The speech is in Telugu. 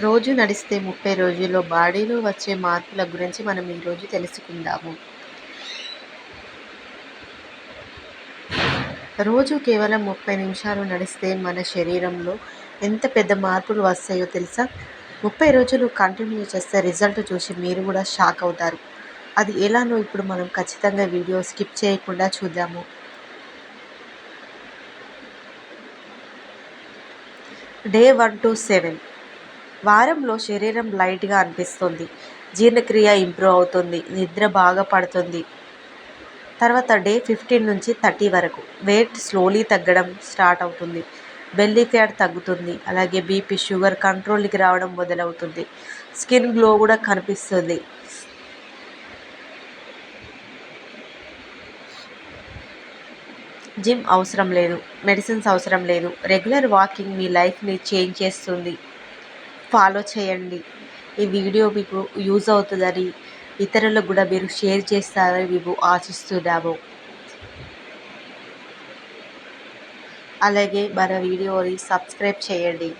రోజు నడిస్తే ముప్పై రోజుల్లో బాడీలో వచ్చే మార్పుల గురించి మనం ఈరోజు తెలుసుకుందాము. రోజు కేవలం ముప్పై నిమిషాలు నడిస్తే మన శరీరంలో ఎంత పెద్ద మార్పులు వస్తాయో తెలుసా? ముప్పై రోజులు కంటిన్యూ చేస్తే రిజల్ట్ చూసి మీరు కూడా షాక్ అవుతారు. అది ఎలానో ఇప్పుడు మనం ఖచ్చితంగా వీడియో స్కిప్ చేయకుండా చూద్దాము. Day one two seven. వారంలో శరీరం లైట్గా అనిపిస్తుంది. జీర్ణక్రియ ఇంప్రూవ్ అవుతుంది. నిద్ర బాగా పడుతుంది. తర్వాత డే ఫిఫ్టీన్ నుంచి థర్టీ వరకు. వెయిట్ స్లోలీ తగ్గడం స్టార్ట్ అవుతుంది. బెల్లీ ఫ్యాట్ తగ్గుతుంది. అలాగే బీపీ షుగర్ కంట్రోల్కి రావడం మొదలవుతుంది. స్కిన్ గ్లో కూడా కనిపిస్తుంది. జిమ్ అవసరం లేదు. మెడిసిన్స్ అవసరం లేదు. రెగ్యులర్ వాకింగ్ మీ లైఫ్ని చేంజ్ చేస్తుంది. ఫాలో చేయండి. ఈ వీడియో మీకు యూజ్ అవుతుందని ఇతరులకు కూడా మీరు షేర్ చేస్తారని మేము ఆశిస్తున్నాము. అలాగే మన వీడియోని సబ్స్క్రైబ్ చేయండి.